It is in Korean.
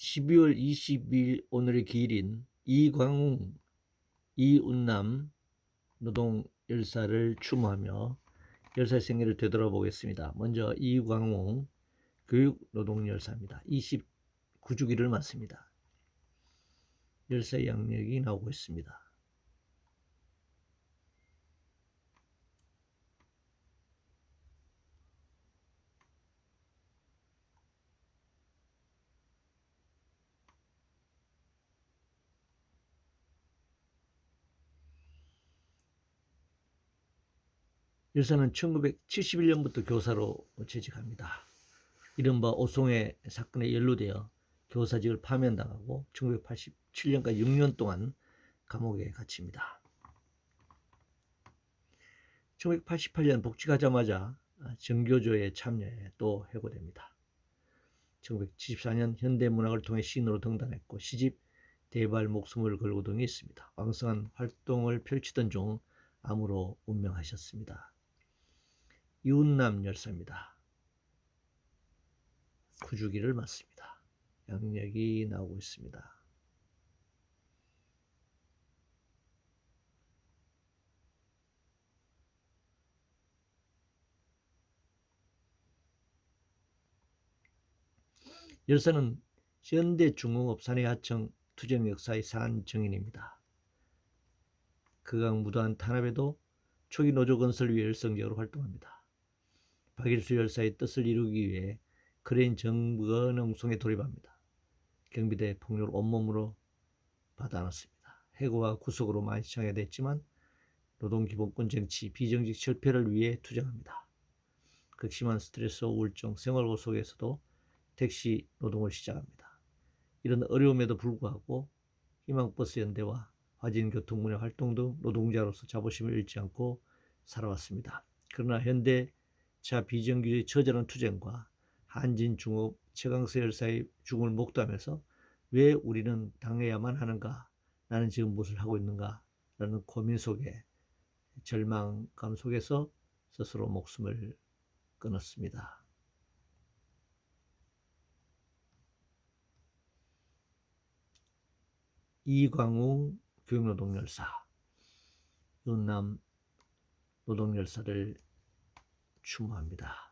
12월 22일 오늘의 기일인 이광웅, 이운남 노동 열사를 추모하며 열사의 생애를 되돌아보겠습니다. 먼저 이광웅 교육 노동 열사입니다. 29주기를 맞습니다. 열사의 양력이 나오고 있습니다. 열사는 1971년부터 교사로 재직합니다. 이른바 오송의 사건에 연루되어 교사직을 파면당하고 1987년까지 6년 동안 감옥에 갇힙니다. 1988년 복직하자마자 정교조에 참여해 또 해고됩니다. 1974년 현대문학을 통해 시인으로 등단했고 시집 대발 목숨을 걸고 등이 있습니다. 왕성한 활동을 펼치던 중 암으로 운명하셨습니다. 이운남 열사입니다. 구주기를 맞습니다. 양력이 나오고 있습니다. 열사는 현대중공업 산해하청 투쟁 역사의 산 정인입니다. 극악 무도한 탄압에도 초기 노조 건설을 위해 열성적으로 활동합니다. 박일수 열사의 뜻을 이루기 위해 크레인 정부 농성에 돌입합니다. 경비대 폭력을 온몸으로 받아놨습니다. 해고와 구속으로 많이 시청해야 됐지만 노동기본권 정치, 비정직 철폐를 위해 투쟁합니다. 극심한 스트레스, 우울증, 생활고 속에서도 택시 노동을 시작합니다. 이런 어려움에도 불구하고 희망버스 연대와 화진교통문의 활동 등 노동자로서 자부심을 잃지 않고 살아왔습니다. 그러나 현대 차 비정규의 처절한 투쟁과 한진 중업 최강세 열사의 죽음을 목도하면서 왜 우리는 당해야만 하는가? 나는 지금 무엇을 하고 있는가? 라는 고민 속에 절망감 속에서 스스로 목숨을 끊었습니다. 이광웅 교육노동열사, 윤남 노동열사를 추모합니다.